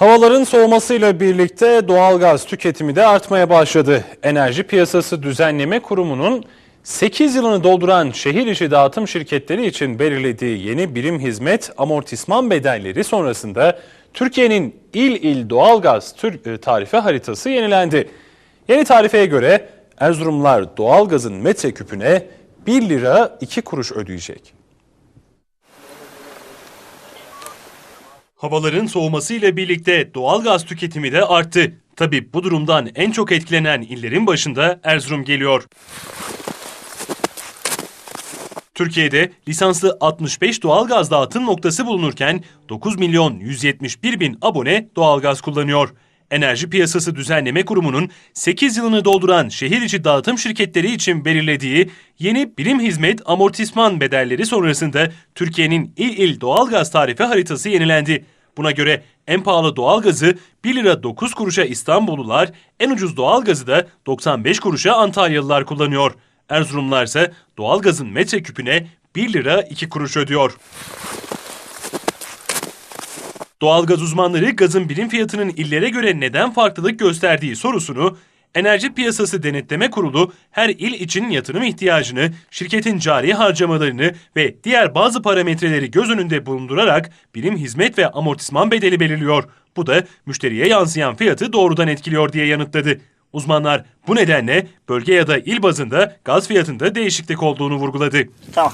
Havaların soğumasıyla birlikte doğalgaz tüketimi de artmaya başladı. Enerji Piyasası Düzenleme Kurumu'nun 8 yılını dolduran şehir içi dağıtım şirketleri için belirlediği yeni birim hizmet amortisman bedelleri sonrasında Türkiye'nin il il doğalgaz e, tarife haritası yenilendi. Yeni tarifeye göre Erzurumlar doğalgazın metreküpüne 1 lira 2 kuruş ödeyecek. Havaların soğumasıyla birlikte doğalgaz tüketimi de arttı. Tabi bu durumdan en çok etkilenen illerin başında Erzurum geliyor. Türkiye'de lisanslı 65 doğalgaz dağıtım noktası bulunurken 9 milyon 171 bin abone doğalgaz kullanıyor. Enerji Piyasası Düzenleme Kurumu'nun 8 yılını dolduran şehir içi dağıtım şirketleri için belirlediği yeni birim hizmet amortisman bedelleri sonrasında Türkiye'nin il il doğalgaz tarifi haritası yenilendi. Buna göre en pahalı doğalgazı 1 lira 9 kuruşa İstanbullular, en ucuz doğalgazı da 95 kuruşa Antalyalılar kullanıyor. Erzurumlar ise doğalgazın metreküpüne 1 lira 2 kuruş ödüyor. Doğalgaz uzmanları gazın birim fiyatının illere göre neden farklılık gösterdiği sorusunu Enerji Piyasası Denetleme Kurulu her il için yatırım ihtiyacını, şirketin cari harcamalarını ve diğer bazı parametreleri göz önünde bulundurarak birim hizmet ve amortisman bedeli belirliyor. Bu da müşteriye yansıyan fiyatı doğrudan etkiliyor diye yanıtladı. Uzmanlar bu nedenle bölge ya da il bazında gaz fiyatında değişiklik olduğunu vurguladı. Tamam.